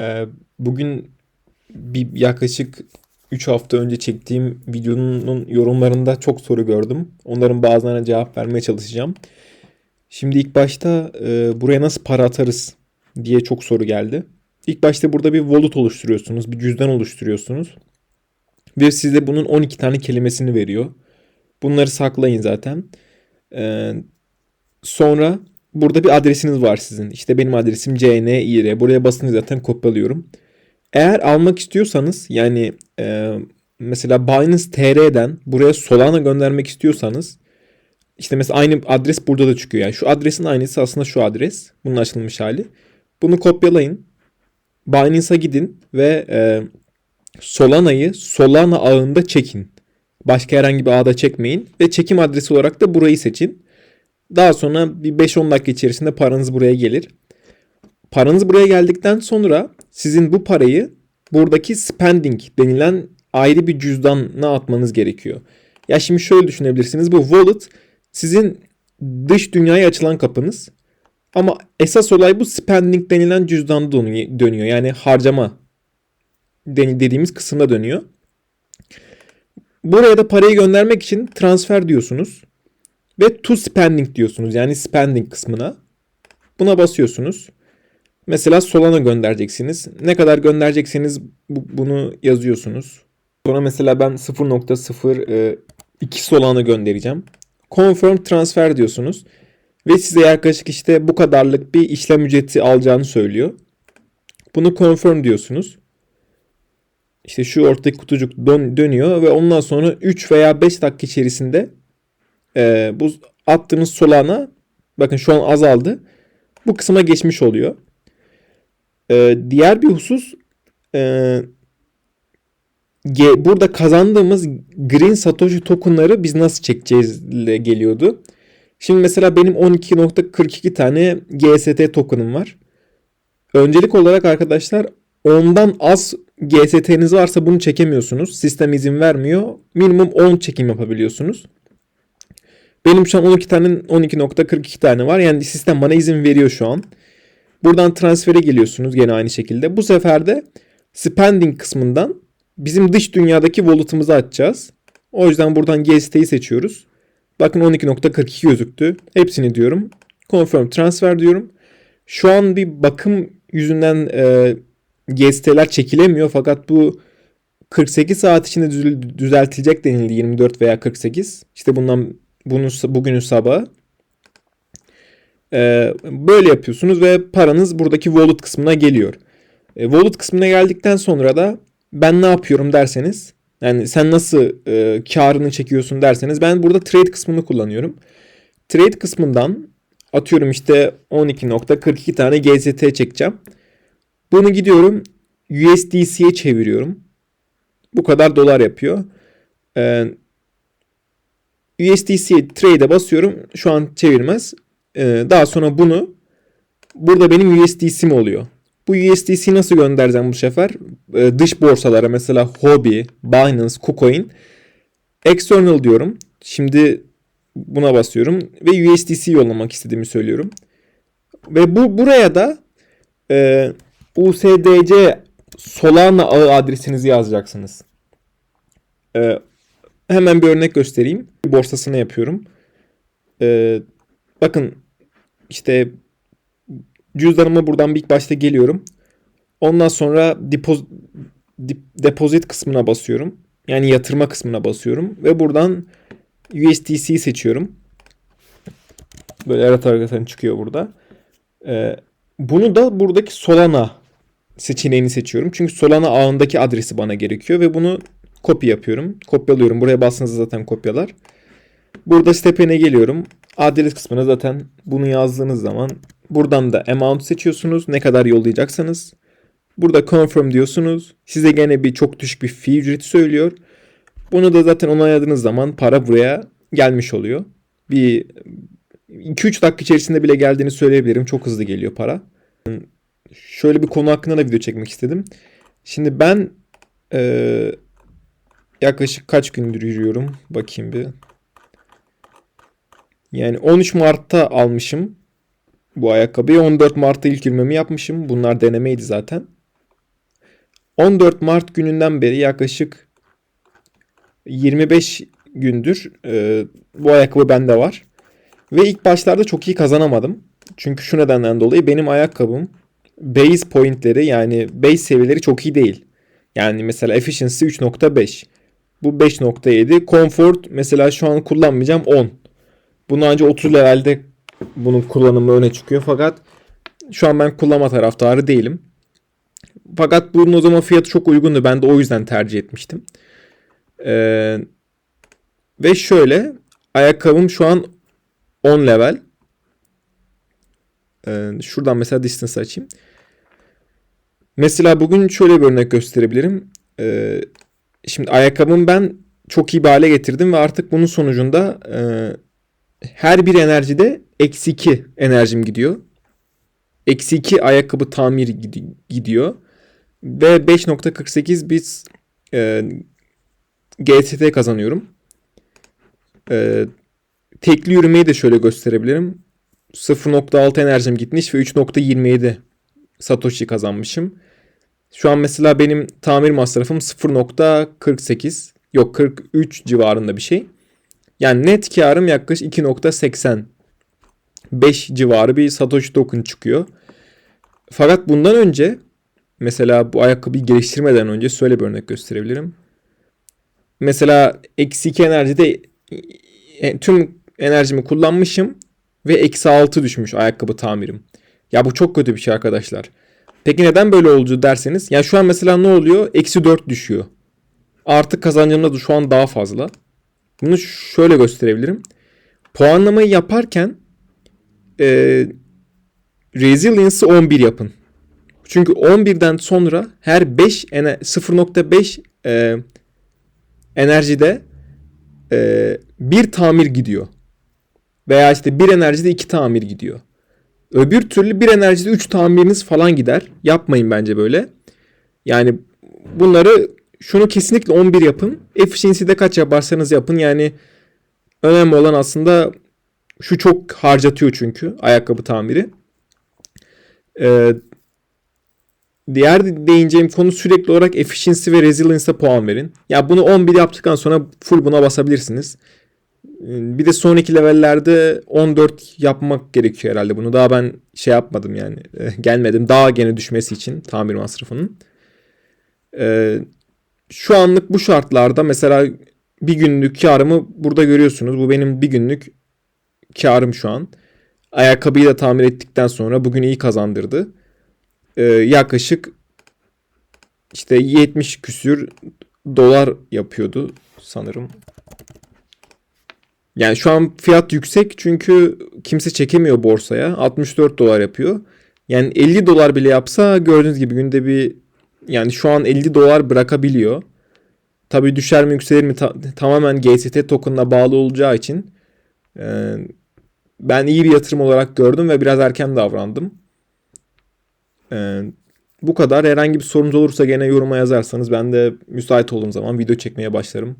Ee, bugün bir yaklaşık 3 hafta önce çektiğim videonun yorumlarında çok soru gördüm. Onların bazılarına cevap vermeye çalışacağım. Şimdi ilk başta e, buraya nasıl para atarız diye çok soru geldi. İlk başta burada bir wallet oluşturuyorsunuz, bir cüzdan oluşturuyorsunuz. Ve size bunun 12 tane kelimesini veriyor. Bunları saklayın zaten. Ee, sonra burada bir adresiniz var sizin. İşte benim adresim CNİR. Buraya basınca zaten kopyalıyorum. Eğer almak istiyorsanız yani e, mesela Binance TR'den buraya Solana göndermek istiyorsanız işte mesela aynı adres burada da çıkıyor. Yani şu adresin aynısı aslında şu adres. Bunun açılmış hali. Bunu kopyalayın. Binance'a gidin ve e, Solana'yı Solana ağında çekin. Başka herhangi bir ağda çekmeyin. Ve çekim adresi olarak da burayı seçin. Daha sonra bir 5-10 dakika içerisinde paranız buraya gelir. Paranız buraya geldikten sonra sizin bu parayı buradaki spending denilen ayrı bir cüzdanına atmanız gerekiyor. Ya şimdi şöyle düşünebilirsiniz. Bu wallet sizin dış dünyaya açılan kapınız. Ama esas olay bu spending denilen cüzdan dönüyor. Yani harcama dediğimiz kısımda dönüyor. Buraya da parayı göndermek için transfer diyorsunuz. Ve to spending diyorsunuz. Yani spending kısmına. Buna basıyorsunuz. Mesela Solana göndereceksiniz. Ne kadar gönderecekseniz bu, bunu yazıyorsunuz. Sonra mesela ben 0.02 e, Solana göndereceğim. Confirm transfer diyorsunuz. Ve size yaklaşık işte bu kadarlık bir işlem ücreti alacağını söylüyor. Bunu confirm diyorsunuz. İşte şu ortadaki kutucuk dön, dönüyor ve ondan sonra 3 veya 5 dakika içerisinde e, bu attığımız Solana bakın şu an azaldı. Bu kısma geçmiş oluyor. E, diğer bir husus e, burada kazandığımız Green Satoshi tokenları biz nasıl çekeceğiz ile geliyordu. Şimdi mesela benim 12.42 tane GST token'ım var. Öncelik olarak arkadaşlar ondan az GST'niz varsa bunu çekemiyorsunuz. Sistem izin vermiyor. Minimum 10 çekim yapabiliyorsunuz. Benim şu an 12 tane 12.42 tane var. Yani sistem bana izin veriyor şu an. Buradan transfere geliyorsunuz gene aynı şekilde. Bu sefer de spending kısmından bizim dış dünyadaki wallet'ımızı açacağız. O yüzden buradan GST'yi seçiyoruz. Bakın 12.42 gözüktü. Hepsini diyorum. Confirm transfer diyorum. Şu an bir bakım yüzünden e, GST'ler çekilemiyor fakat bu 48 saat içinde düzeltilecek denildi 24 veya 48. İşte bundan bunu bugünün sabahı. Ee, böyle yapıyorsunuz ve paranız buradaki wallet kısmına geliyor. E, wallet kısmına geldikten sonra da ben ne yapıyorum derseniz yani sen nasıl e, karını çekiyorsun derseniz ben burada trade kısmını kullanıyorum. Trade kısmından atıyorum işte 12.42 tane GZT çekeceğim. Bunu gidiyorum USDC'ye çeviriyorum. Bu kadar dolar yapıyor. Ee, USDC trade'e basıyorum. Şu an çevirmez. Ee, daha sonra bunu burada benim USDC'm oluyor. Bu USDC nasıl göndereceğim bu sefer? Ee, dış borsalara mesela Huobi, Binance, KuCoin. External diyorum. Şimdi buna basıyorum ve USDC yollamak istediğimi söylüyorum. Ve bu buraya da e, USDC Solana ağı adresinizi yazacaksınız. Ee, hemen bir örnek göstereyim. Borsasını yapıyorum. Ee, bakın işte cüzdanıma buradan ilk başta geliyorum. Ondan sonra depoz, depozit kısmına basıyorum. Yani yatırma kısmına basıyorum. Ve buradan USDC seçiyorum. Böyle ara taraftan çıkıyor burada. Ee, bunu da buradaki Solana seçeneğini seçiyorum. Çünkü Solana ağındaki adresi bana gerekiyor ve bunu kopya yapıyorum. Kopyalıyorum. Buraya bastığınızda zaten kopyalar. Burada step'ine geliyorum. Adres kısmına zaten bunu yazdığınız zaman buradan da amount seçiyorsunuz. Ne kadar yollayacaksanız. Burada confirm diyorsunuz. Size gene bir çok düşük bir fee ücreti söylüyor. Bunu da zaten onayladığınız zaman para buraya gelmiş oluyor. Bir 2-3 dakika içerisinde bile geldiğini söyleyebilirim. Çok hızlı geliyor para şöyle bir konu hakkında da video çekmek istedim. Şimdi ben e, yaklaşık kaç gündür yürüyorum? Bakayım bir. Yani 13 Mart'ta almışım bu ayakkabıyı. 14 Mart'ta ilk yürümemi yapmışım. Bunlar denemeydi zaten. 14 Mart gününden beri yaklaşık 25 gündür e, bu ayakkabı bende var. Ve ilk başlarda çok iyi kazanamadım. Çünkü şu nedenden dolayı benim ayakkabım base pointleri yani base seviyeleri çok iyi değil. Yani mesela efficiency 3.5. Bu 5.7. Comfort mesela şu an kullanmayacağım 10. Bunu ancak 30 levelde bunun kullanımı öne çıkıyor. Fakat şu an ben kullanma taraftarı değilim. Fakat bunun o zaman fiyatı çok uygundu. Ben de o yüzden tercih etmiştim. Ee, ve şöyle ayakkabım şu an 10 level. Ee, şuradan mesela distance açayım. Mesela bugün şöyle bir örnek gösterebilirim. Ee, şimdi ayakkabımı ben çok iyi bir hale getirdim ve artık bunun sonucunda e, her bir enerjide eksi 2 enerjim gidiyor. Eksi 2 ayakkabı tamir gidiyor. Ve 5.48 bit e, GTT kazanıyorum. E, tekli yürümeyi de şöyle gösterebilirim. 0.6 enerjim gitmiş ve 3.27 Satoshi kazanmışım. Şu an mesela benim tamir masrafım 0.48 yok 43 civarında bir şey. Yani net karım yaklaşık 2.80 5 civarı bir Satoshi token çıkıyor. Fakat bundan önce mesela bu ayakkabıyı geliştirmeden önce şöyle bir örnek gösterebilirim. Mesela eksi 2 enerjide e, tüm enerjimi kullanmışım ve eksi 6 düşmüş ayakkabı tamirim. Ya bu çok kötü bir şey arkadaşlar. Peki neden böyle oldu derseniz. Ya şu an mesela ne oluyor? Eksi 4 düşüyor. Artık kazancım da şu an daha fazla. Bunu şöyle gösterebilirim. Puanlamayı yaparken e, Resilience'ı 11 yapın. Çünkü 11'den sonra her 5 0.5 e, enerjide e, bir tamir gidiyor. Veya işte bir enerjide iki tamir gidiyor. Öbür türlü bir enerjide üç tamiriniz falan gider. Yapmayın bence böyle. Yani bunları şunu kesinlikle 11 yapın. Efficiency'de kaç yaparsanız yapın. Yani önemli olan aslında şu çok harcatıyor çünkü ayakkabı tamiri. Ee, diğer değineceğim konu sürekli olarak efficiency ve resilience'a puan verin. Ya bunu 11 yaptıktan sonra full buna basabilirsiniz. Bir de sonraki levellerde 14 yapmak gerekiyor herhalde bunu. Daha ben şey yapmadım yani. Gelmedim daha gene düşmesi için tamir masrafının. Ee, şu anlık bu şartlarda mesela bir günlük karımı burada görüyorsunuz. Bu benim bir günlük karım şu an. Ayakkabıyı da tamir ettikten sonra bugün iyi kazandırdı. Ee, yaklaşık işte 70 küsür dolar yapıyordu sanırım. Yani şu an fiyat yüksek çünkü kimse çekemiyor borsaya. 64 dolar yapıyor. Yani 50 dolar bile yapsa gördüğünüz gibi günde bir yani şu an 50 dolar bırakabiliyor. Tabii düşer mi yükselir mi ta- tamamen GST token'la bağlı olacağı için e, ben iyi bir yatırım olarak gördüm ve biraz erken davrandım. E, bu kadar. Herhangi bir sorunuz olursa gene yoruma yazarsanız ben de müsait olduğum zaman video çekmeye başlarım.